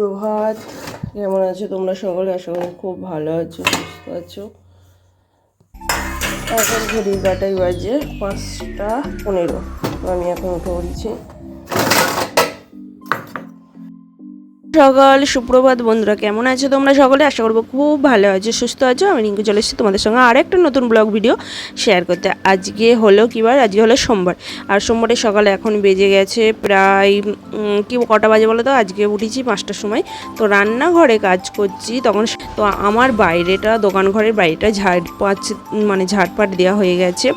সুপ্রভাত। কেমন আছো তোমরা সকলে? আশা করি খুব ভালো আছো, সুস্থ আছো। এখন ঘড়ি কাটাই বাজে পাঁচটা পনেরো। আমি এখন উঠে পড়েছি। সকাল, সুপ্রভাত বন্ধুরা, কেমন আছো তোমরা সকলে? আশা করব খুব ভালো আছো, সুস্থ আছো। আমি রিঙ্কু চলে এসেছি তোমাদের সঙ্গে আর একটা নতুন ব্লগ ভিডিও শেয়ার করতে। আজকে হলো কী বার? আজকে হলো সোমবার। আর সোমবারের সকালে এখন বেজে গেছে প্রায় কি, কটা বাজে বলো তো? আজকে উঠেছি পাঁচটার সময়। তো রান্নাঘরে কাজ করছি তখন তো আমার বাইরেটা দোকান ঘরের বাইরেটা ঝাড়পাচ মানে ঝাড়পাট দেওয়া হয়ে গেছে।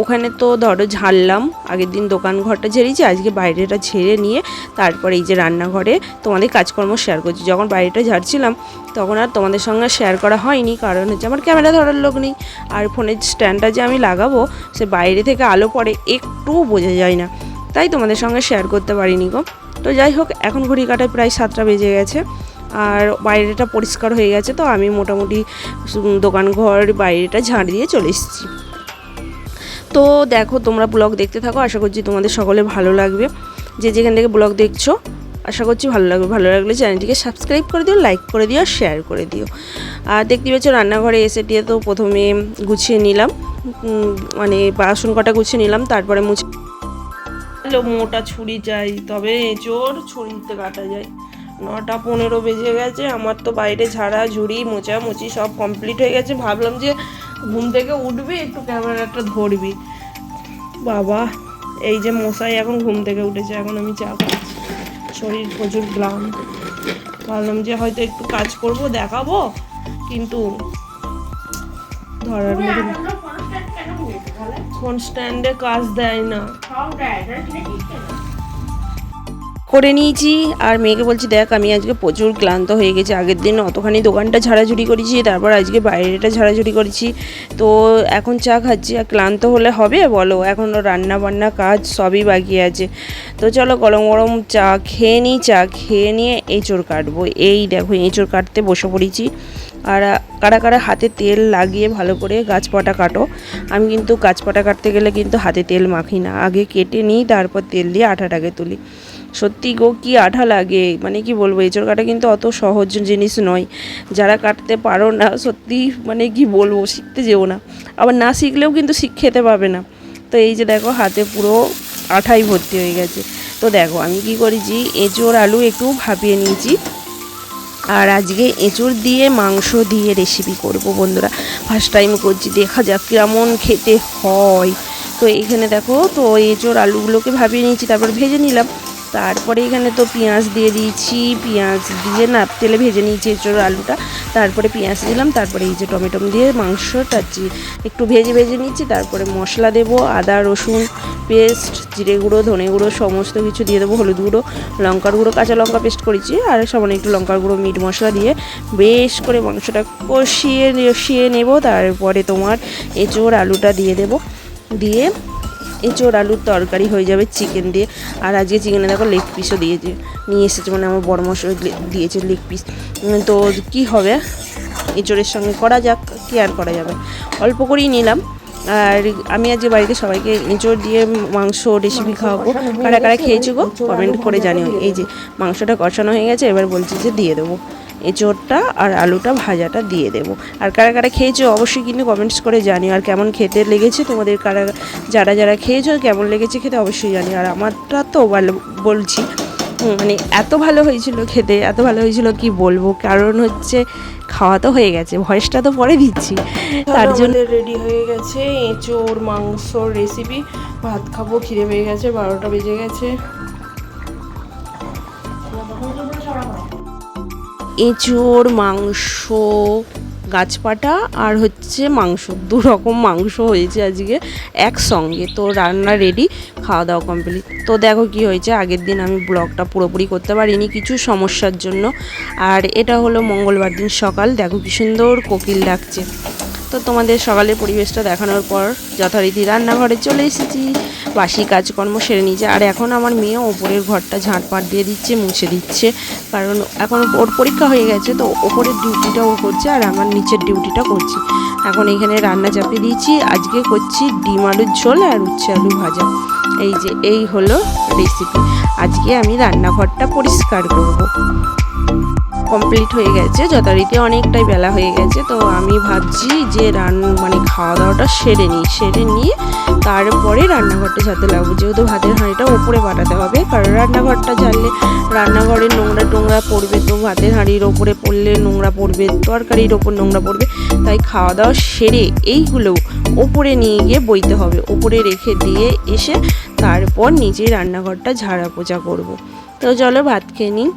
ওখানে তো ধরো ঝাড়লাম, আগের দিন দোকান ঘরটা ঝেড়েছি, আজকে বাইরেটা ঝেড়ে নিয়ে তারপরে এই যে রান্নাঘরে তোমাদের কাজকর্ম শেয়ার করছি। যখন বাইরেটা ঝাড়ছিলাম, তখন আর তোমাদের সঙ্গে শেয়ার করা হয়নি, কারণ হচ্ছে আমার ক্যামেরা ধরার লোক নেই। আর ফোনের স্ট্যান্ডটা যে আমি লাগাবো, সে বাইরে থেকে আলো পড়ে একটুও বোঝা যায় না। তাই তোমাদের সঙ্গে শেয়ার করতে পারিনি গো। তো যাই হোক, এখন ঘড়ি কাটায় প্রায় সাতটা বেজে গেছে, আর বাইরেটা পরিষ্কার হয়ে গেছে, তো আমি মোটামুটি দোকান ঘর বাইরেটা ঝাড় দিয়ে চলে এসেছি। তো দেখো, তোমরা ব্লগ দেখতে থাকো, আশা করছি তোমাদের সকলে ভালো লাগবে। যে যেখান থেকে ব্লগ দেখছ, আশা করছি ভালো লাগবে। ভালো লাগলে চ্যানেলটিকে সাবস্ক্রাইব করে দিও, লাইক করে দিও শেয়ার করে দিও। আর দেখতে পাচ্ছ, রান্নাঘরে এসে দিয়ে তো প্রথমে গুছিয়ে নিলাম। মানে বাসন কটা গুছিয়ে নিলাম, তারপরে মুছে মোটা ছুরি চাই, তবে এঁচোড় ছুরিতে কাটা যায়। নটা পনেরো বেজে গেছে, আমার তো বাইরে ঝাড়া ঝুড়ি মোচামুচি সব কমপ্লিট হয়ে গেছে। ভাবলাম যে ঘুম থেকে উঠবি একটু ক্যামেরাটা ধরবি। বাবা এই যে মশাই এখন ঘুম থেকে উঠেছে এখন আমি চা খাচ্ছি। শরীর প্রচুর ক্লান্ত। ভাবলাম যে হয়তো একটু কাজ করব দেখাবো কিন্তু ধরার মতো ফোন স্ট্যান্ডে কাজ দেয় না। করে নিয়েছি। আর মেয়েকে বলছি, দেখ, আমি আজকে প্রচুর ক্লান্ত হয়ে গেছি। আগের দিন অতখানি দোকানটা ঝাড়াঝুড়ি করেছি, তারপর আজকে বাইরেটা ঝাড়াঝুড়ি করেছি। তো এখন চা খাচ্ছি, আর ক্লান্ত হলে হবে? বলো এখনও রান্না বান্না কাজ সবই বাকি আছে। তো চলো, গরম গরম চা খেয়ে নিই, চা খেয়ে নিয়ে এঁচড় কাটবো। এই দেখো, এঁচড় কাটতে বসে পড়েছি। আর কারা কারা হাতে তেল লাগিয়ে ভালো করে গাছপাটা কাটো, আমি কিন্তু গাছপাটা কাটতে গেলে কিন্তু হাতে তেল মাখি না। আগে কেটে নিই, তারপর তেল দিয়ে আঠাটাকে তুলি। সত্যি গো, কি আঠা লাগে? মানে কি বলব এঁচড় কাটা কিন্তু অত সহজ জিনিস নয়। যারা কাটতে পারো না, সত্যি মানে কি বলব, শিখতে যেও না। আবার না শিখলেও কিন্তু শিখ খেতে পাবে না। তো এই যে দেখো, হাতে পুরো আঠাই ভর্তি হয়ে গেছে। তো দেখো, আমি কি করেছি এঁচড় আলু একটু ভাপিয়ে নিয়েছি। আর আজকে এঁচড় দিয়ে মাংস দিয়ে রেসিপি করব বন্ধুরা। ফার্স্ট টাইম করছি, দেখা যাক কেমন খেতে হয়। তো এখানে দেখো, তো এঁচড় আলুগুলোকে ভাবিয়ে নিয়েছি, তারপর ভেজে নিলাম। তারপরে এখানে তো পেঁয়াজ দিয়ে দিয়েছি, পেঁয়াজ দিয়ে না তেলে ভেজে নিয়েছি এঁচড় আলুটা। তারপরে পেঁয়াজ দিলাম, তারপরে এই যে টমেটো দিয়ে মাংসটা একটু ভেজে ভেজে নিচ্ছি তারপরে মশলা দেবো, আদা, রসুন, পেস্ট, জিরে গুঁড়ো, ধনে গুঁড়ো, সমস্ত কিছু দিয়ে দেবো, হলুদ গুঁড়ো, লঙ্কার গুঁড়ো, কাঁচা লঙ্কা পেস্ট করেছি, আর সামান্য একটু লঙ্কার গুঁড়ো, মিট মশলা দিয়ে বেশ করে মাংসটা কষিয়ে কষিয়ে নেব, তারপরে তোমার এঁচড় আলুটা দিয়ে দেবো, দিয়ে এঁচড় আলুর তরকারি হয়ে যাবে চিকেন দিয়ে। আর আজকে চিকেনে দেখো লেগ পিসও দিয়েছে। নিয়ে এসেছে মানে আমার বড় মশলা দিয়েছে লেগ পিস তো কি হবে? এঁচোড়ের সঙ্গে করা যাক, কি আর করা যাবে? অল্প করেই নিলাম। আর আমি আজকে বাড়িতে সবাইকে এঁচড় দিয়ে মাংস রেসিপি খাওয়াবো। কারা কারা খেয়েছি গো? কমেন্ট করে জানিও। এই যে মাংসটা কষানো হয়ে গেছে, এবার বলছি যে দিয়ে দেবো। এঁচড়টা আর আলুটা ভাজাটা দিয়ে দেবো। আর কারা কারা খেয়েছো অবশ্যই কিন্তু কমেন্টস করে জানিও। আর কেমন খেতে লেগেছে তোমাদের কারা যারা যারা খেয়েছো কেমন লেগেছে খেতে অবশ্যই জানিও। আর আমারটা তো বলছি মানে এত ভালো হয়েছিল খেতে এত ভালো হয়েছিল কি বলব? কারণ হচ্ছে খাওয়া তো হয়ে গেছে ভয়েসটা তো পরে দিচ্ছি। তার জন্য রেডি হয়ে গেছে এঁচোড় মাংসর রেসিপি ভাত খাব খিদে পেয়ে গেছে বারোটা বেজে গেছে। এঁচোড়, মাংস, গাছপাটা আর হচ্ছে মাংস। দু রকম মাংস হয়েছে আজকে একসঙ্গে। তো রান্না রেডি খাওয়া দাওয়া কমপ্লিট তো দেখো কি হয়েছে, আগের দিন আমি ব্লগটা পুরোপুরি করতে পারিনি কিছু সমস্যার জন্য। আর এটা হলো মঙ্গলবার দিন সকাল। দেখো কি সুন্দর কোকিল ডাকছে। তো তোমাদের সকালের পরিবেশটা দেখানোর পর যথারীতি রান্নাঘরে চলে এসেছি। বাসি কাজকর্ম সেরে নিয়েছে। আর এখন আমার মেয়ে ওপরের ঘরটা ঝাঁটপাট দিয়ে দিচ্ছে, মুছে দিচ্ছে। কারণ এখন ওর পরীক্ষা হয়ে গেছে, তো ওপরের ডিউটিটা ও করছে আর আমার নিচের ডিউটিটা করছি। এখন এখানে রান্না চাপিয়ে দিয়েছি। আজকে করছি ডিম আলুর ঝোল আর উচ্ছে আলু ভাজা। এই যে, এই হলো রেসিপি আজকে আমি রান্নাঘরটা পরিষ্কার করব। কমপ্লিট হয়ে গেছে, যথারীতি অনেকটাই বেলা হয়ে গেছে। তো আমি ভাবছি যে রান মানে খাওয়া দাওয়াটা সেরে নিই। সেরে নিয়ে তারপরে রান্নাঘরটা ঝাড়তে লাগবো। যেহেতু ভাতের হাঁড়িটা ওপরে পাঠাতে হবে, কারণ রান্নাঘরটা ঝাড়লে রান্নাঘরে নোংরা টোংরা পড়বে তো, ভাতের হাঁড়ির ওপরে পড়লে নোংরা পড়বে, তরকারির ওপর নোংরা পড়বে। তাই খাওয়া দাওয়া সেরে এইগুলো ওপরে নিয়ে গিয়ে বইতে হবে। ওপরে রেখে দিয়ে এসে তারপর নিজেই রান্নাঘরটা ঝাড়া পোছা করব। তো চলো ভাত খেয়ে নিই।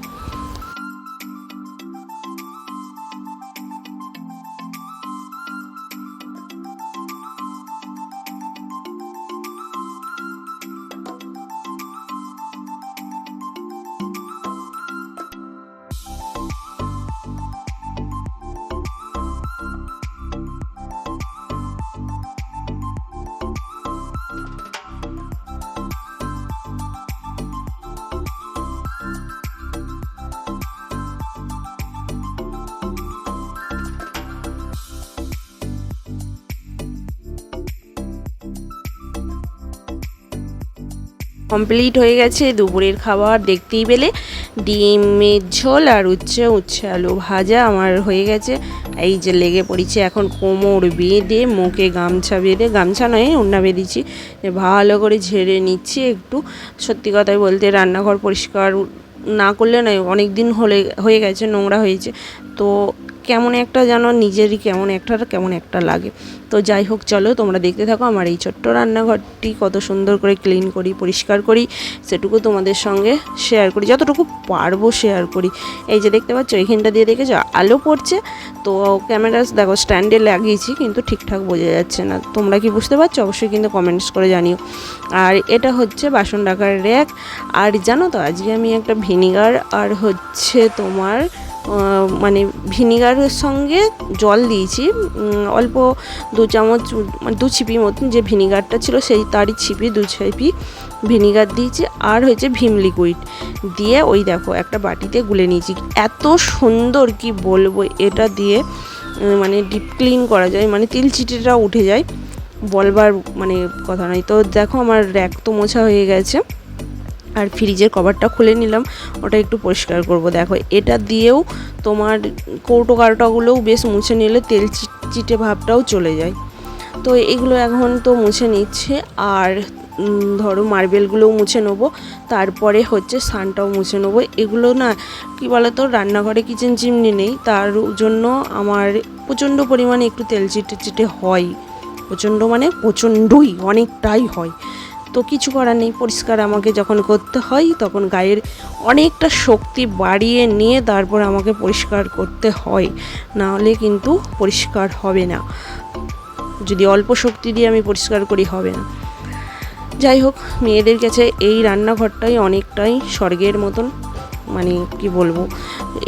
কমপ্লিট হয়ে গেছে। দুপুরের খাবার দেখতেই পেলে। ডিমের ঝোল আর উচ্ছে উচ্ছে আলু ভাজা আমার হয়ে গেছে। এই যে লেগে পড়েছে এখন কোমর বেঁধে, মুখে গামছা বেঁধে, গামছা নয়, ওড়না বেঁধেছি। ভালো করে ঝেড়ে নিচ্ছি একটু। সত্যি কথাই বলতে রান্নাঘর পরিষ্কার না করলে নয় অনেক দিন হলে, হয়ে গেছে, নোংরা হয়েছে। তো কেমন একটা যেন নিজেরই কেমন একটা কেমন একটা লাগে। তো যাই হোক, চলো তোমরা দেখতে থাকো আমার এই ছোট্ট রান্নাঘরটি, কত সুন্দর করে ক্লিন করি, পরিষ্কার করি, সেটুকু তোমাদের সঙ্গে শেয়ার করি, যতটুকু পারব শেয়ার করি। এই যে দেখতে পাচ্ছ এইখানটা দিয়ে দেখেছ, আলো পড়ছে। তো ক্যামেরা দেখো স্ট্যান্ডে লাগিয়েছি, কিন্তু ঠিকঠাক বোঝা যাচ্ছে না। তোমরা কি বুঝতে পারছ? অবশ্যই কিন্তু কমেন্টস করে জানিও। আর এটা হচ্ছে বাসন রাখার র্যাক আর জানো তো, আজকে আমি একটা ভিনিগার আর হচ্ছে তোমার মানে ভিনিগারের সঙ্গে জল দিয়েছি। অল্প দু চামচ মানে দু ছিপি মতন যে ভিনিগারটা ছিল সেই তারই ছিপি, দু ছিপি ভিনিগার দিয়েছি। আর হয়েছে ভীম লিকুইড। দিয়ে ওই দেখো একটা বাটিতে গুলে নিয়েছি। এত সুন্দর কি বলব এটা দিয়ে মানে ডিপ ক্লিন করা যায় মানে তিল চিটিটা উঠে যায়। বলবার মানে কথা নয়। তো দেখো আমার র্যাক তো মোছা হয়ে গেছে। আর ফ্রিজের কভারটা খুলে নিলাম, ওটা একটু পরিষ্কার করব। দেখো, এটা দিয়েও তোমার কৌটো কারোটাগুলোও বেশ মুছে নিলে তেল চিটে ভাবটাও চলে যায়। তো এগুলো এখন তো মুছে নিচ্ছে, আর ধরো মার্বেলগুলোও মুছে নেব, তারপরে হচ্ছে সানটাও মুছে নেব। এগুলো না, কি বলতো, রান্নাঘরে কিচেন চিমনি নেই, তার জন্য আমার প্রচণ্ড পরিমাণে একটু তেল চিটে চিটে হয়। প্রচণ্ড মানে প্রচণ্ডই, অনেকটাই হয়। তো কিছু করার নেই, পরিষ্কার আমাকে যখন করতে হয় তখন গায়ের অনেকটা শক্তি বাড়িয়ে নিয়ে তারপর আমাকে পরিষ্কার করতে হয়। না হলে কিন্তু পরিষ্কার হবে না। যদি অল্প শক্তি দিয়ে আমি পরিষ্কার করি হবে না। যাই হোক, মেয়েদের কাছে এই রান্নাঘরটাই অনেকটাই স্বর্গের মতন। মানে কি বলব,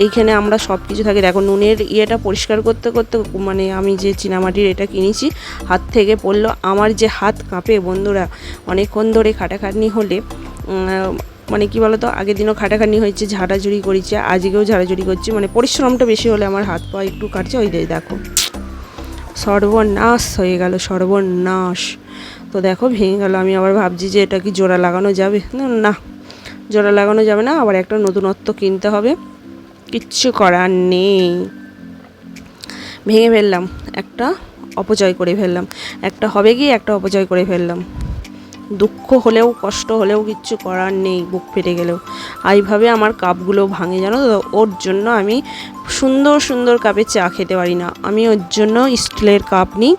এইখানে আমরা সব কিছু থাকি। দেখো, নুনের ইয়েটা পরিষ্কার করতে করতে মানে আমি যে চীনামাটির এটা কিনেছি, হাত থেকে পড়ল। আমার যে হাত কাঁপে বন্ধুরা, অনেকক্ষণ ধরে খাটাখাটনি হলে মানে কি বলতো, আগের দিনও খাটাখাটনি হয়েছে, ঝাড়াঝুড়ি করেছে আজকেও ঝাড়াঝুড়ি করছি। মানে পরিশ্রমটা বেশি হলে আমার হাত পা একটু কাটছে, ওই দেখো। সর্বনাশ হয়ে গেল, সর্বনাশ। তো দেখো, ভেঙে গেল। আমি আবার ভাবছি যে এটা কি জোড়া লাগানো যাবে? না। জোড়া লাগানো যাবে না, আবার একটা নতুনত্ব কিনতে হবে। কিচ্ছু করার নেই। ভেঙে ফেললাম, একটা অপচয় করে ফেললাম। একটা হবে গিয়ে একটা অপচয় করে ফেললাম। দুঃখ হলেও, কষ্ট হলেও কিচ্ছু করার নেই, বুক ফেটে গেলেও। এইভাবে আমার কাপগুলো ভাঙে, জানো তো? ওর জন্য আমি সুন্দর সুন্দর কাপে চা খেতে পারি না। আমি ওর জন্য স্টিলের কাপ নিই।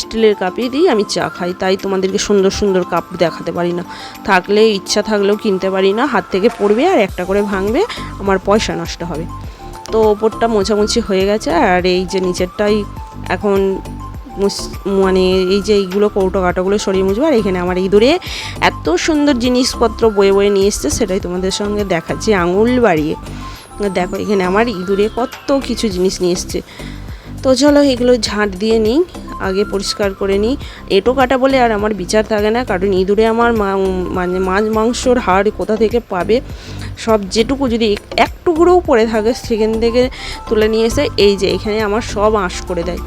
স্টিলের কাপে দিই, আমি চা খাই। তাই তোমাদেরকে সুন্দর সুন্দর কাপ দেখাতে পারি না। থাকলে, ইচ্ছা থাকলেও কিনতে পারি না। হাত থেকে পড়বে আর একটা করে ভাঙবে, আমার পয়সা নষ্ট হবে। তো ওপরটা মোছামুছি হয়ে গেছে আর এই যে নিচেরটাই এখন মানে এই যে এইগুলো কৌটো কাটাগুলো সরিয়ে মুছবো। আর এখানে আমার ইঁদুরে এত সুন্দর জিনিসপত্র বয়ে বয়ে নিয়ে এসছে, সেটাই তোমাদের সঙ্গে দেখাচ্ছি আঙুল বাড়িয়ে। দেখো, এখানে আমার ইঁদুরে কত কিছু জিনিস নিয়ে এসছে। তো চলো, এগুলো ঝাঁট দিয়ে নিই। আগে পরিষ্কার করে নিই। এটো কাটা বলে আর আমার বিচার থাকে না, কারণ ইঁদুরে আমার মানে মাছ, মাংসর হাড় কোথা থেকে পাবে? সব যেটুকু যদি এক টুকরোও পড়ে থাকে, সেখান থেকে তুলে নিয়ে এসে এই যে এখানে আমার সব আঁশ করে দেয়।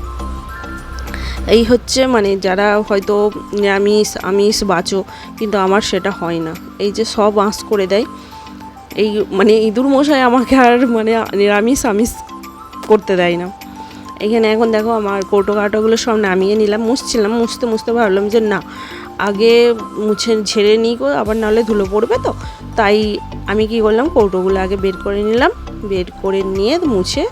এই হচ্ছে মানে যারা হয়তো নিরামিষ, আমিষ বাঁচো, কিন্তু আমার সেটা হয় না। এই যে সব আঁশ করে দেয়। এই মানে ইঁদুর মশাই আমাকে আর মানে নিরামিষ, আমিষ করতে দেয় না। এখানে এখন দেখো আমার কৌটো কাটোগুলো সব নামিয়ে নিলাম, মুছছিলাম, মুছতে মুছতে ভাবলাম যে না, আগে মুছে ঝেড়ে নিই আবার নাহলে ধুলো পড়বে তো। তাই আমি কি করলাম, কৌটোগুলো আগে বের করে নিলাম, বের করে নিয়ে মুছে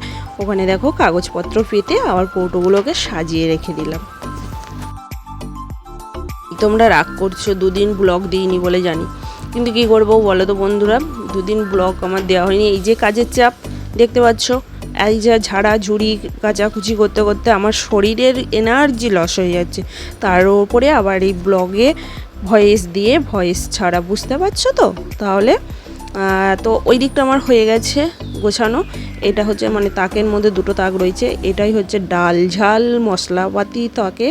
ওখানে দেখো কাগজপত্র পেতে আবার কৌটোগুলোকে সাজিয়ে রেখে দিলাম। তোমরা রাগ করছ, দুদিন ব্লগ দিইনি বলে জানি। কিন্তু কি করব বলো তো বন্ধুরা, দুদিন ব্লগ আমার দেওয়া হয়নি। এই যে কাজের চাপ, দেখতে পাচ্ছ? এই যা ঝাড়া, ঝুড়ি, কাচাকুচি করতে করতে আমার শরীরের এনার্জি লস হয়ে যাচ্ছে। তার উপরে আবার এই ব্লগে ভয়েস দিয়ে ভয়েস ছাড়া বুঝতে পারছ তো? তাহলে তো ওই দিকটা আমার হয়ে গেছে গোছানো। এটা হচ্ছে মানে তাকের মধ্যে দুটো তাক রয়েছে। এটাই হচ্ছে ডাল ঝাল, মশলাপাতি তাকে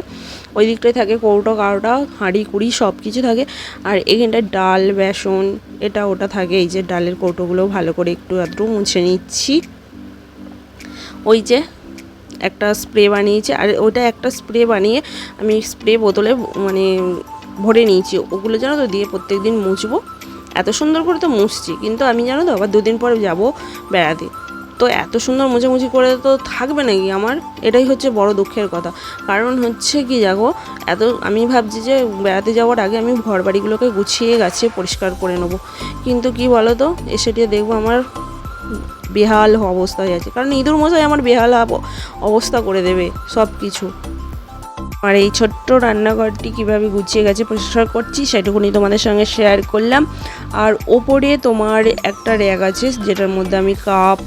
ওই দিকটাই থাকে কৌটো কারোটা হাঁড়ি, কুড়ি সব কিছু থাকে। আর এখানটায় ডাল, বেসন, এটা ওটা থাকে। এই যে ডালের কৌটোগুলো ভালো করে একটু আধটু মুছে নিচ্ছি। ওই যে একটা স্প্রে বানিয়েছি, আর ওটা একটা স্প্রে বানিয়ে আমি স্প্রে বোতলে মানে ভরে নিয়েছি। ওগুলো জানো তো দিয়ে প্রত্যেক দিন মুছবো। এত সুন্দর করে তো মুছছি, কিন্তু আমি জানো তো আবার দুদিন পরে যাব বেড়াতে। তো এত সুন্দর মোছামুছি করে তো থাকবে নাকি আমার? এটাই হচ্ছে বড় দুঃখের কথা। কারণ হচ্ছে কি যাব এত আমি ভাবছি যে বেড়াতে যাওয়ার আগে আমি ঘর বাড়িগুলোকে গুছিয়ে গাছে পরিষ্কার করে নেব। কিন্তু কি বলো তো, এসে দেখব আমার বেহাল অবস্থা হয়ে আছে। কারণ ইঁদুর মশাই আমার বেহাল অবস্থা করে দেবে সব কিছু। আর এই ছোট্ট রান্নাঘরটি কীভাবে গুছিয়ে গেছে পরিষ্কার করছি সেটুকুনি তোমাদের সঙ্গে শেয়ার করলাম। আর ওপরে তোমার একটা র্যাক আছে যেটার মধ্যে আমি কাপ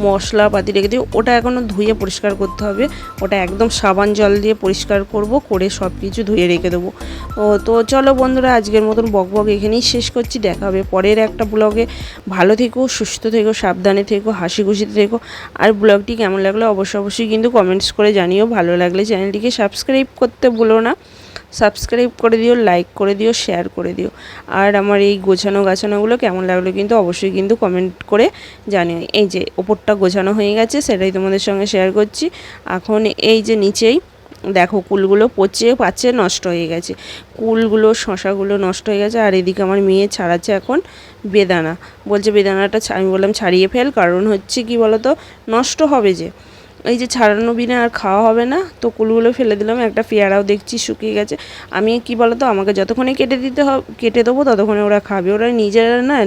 মশলাপাতি রেখে দিই ওটা এখনও ধুয়ে পরিষ্কার করতে হবে। ওটা একদম সাবান জল দিয়ে পরিষ্কার করব, করে সব কিছু ধুয়ে রেখে দেবো। ও, তো চলো বন্ধুরা, আজকের মতন বক বক এখানেই শেষ করছি। দেখা হবে পরের একটা ব্লগে। ভালো থেকো, সুস্থ থেকো, সাবধানে থেকো, হাসি খুশিতে থেকো। আর ব্লগটি কেমন লাগল অবশ্যই অবশ্যই কিন্তু কমেন্টস করে জানিও। ভালো লাগলে চ্যানেলটিকে সাবস্ক্রাইব করতে ভুলো না। সাবস্ক্রাইব করে দিও লাইক করে দিও শেয়ার করে দিও। আর আমার এই গোছানো গাছানোগুলো কেমন লাগল কিন্তু অবশ্যই কিন্তু কমেন্ট করে জানিও। এই যে ওপরটা গোছানো হয়ে গেছে, সেটাই তোমাদের সঙ্গে শেয়ার করছি। এখন এই যে নিচেই দেখো কুলগুলো পচে, পাচে নষ্ট হয়ে গেছে। কুলগুলো, শশাগুলো নষ্ট হয়ে গেছে। আর এদিকে আমার মেয়ে ছাড়াচ্ছে এখন বেদানা। বলছে, বেদানাটা আমি বললাম, ছাড়িয়ে ফেল। কারণ হচ্ছে কি বলতো? নষ্ট হবে যে। এই যে ছাড়ানো বিনে আর খাওয়া হবে না, তো কুলগুলো ফেলে দিলাম, একটা পেয়ারাও দেখছি শুকিয়ে গেছে। আমি কি বলতো, আমাকে যতক্ষণে কেটে দিতে হবে, কেটে দেবো, ততক্ষণে ওরা খাবে। ওরা নিজেরা না